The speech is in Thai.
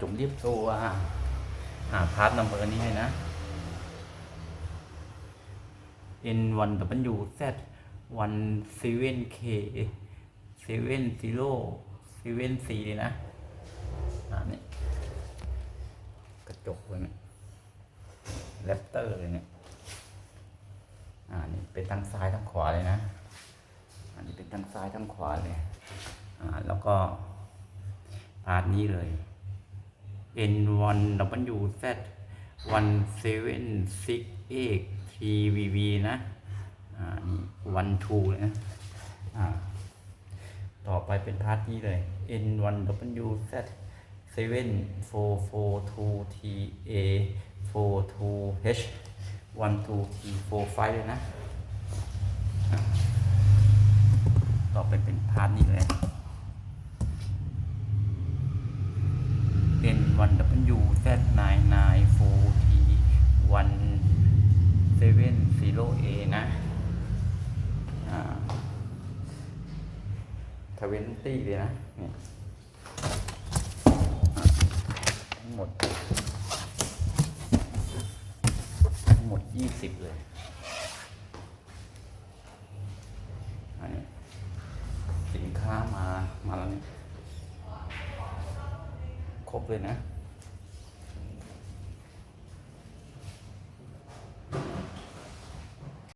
จุ่มเรียบตัวหาพาร์ทนัมเบอร์นี้เลยนะ N1 W Z 1 7 K 7 0 7 4เลยนะอ่านี่กระจกเลยเนี่ยแรปเตอร์เลยเนี่ยอ่านี่เป็นทั้งซ้ายทั้งขวาเลยนะ อันนี้เป็นทั้งซ้ายทั้งขวาเลย อ่า แล้วก็พาร์ทนี้เลย N1 W Z 1 7 6 8 TVV นะอ่านี่ one two เลยนะอ่าต่อไปเป็นพาร์ทนี้เลย N1 W Z 7 4 4 2 T A 4 2 H 1 2 T 4 5 เลยนะ ต่อไปเป็นพาร์ทนี้เลย วันดับเบิลยูแซดไนน์ไนน์โฟทีวันเซเว่นซีโร่เอนะทเวนตี้เลยนะเนี่ยทั้งหมดทั้งหมดยี่สิบเลยอันนี้สินค้ามา มาแล้วเนี่ย บเลยนะ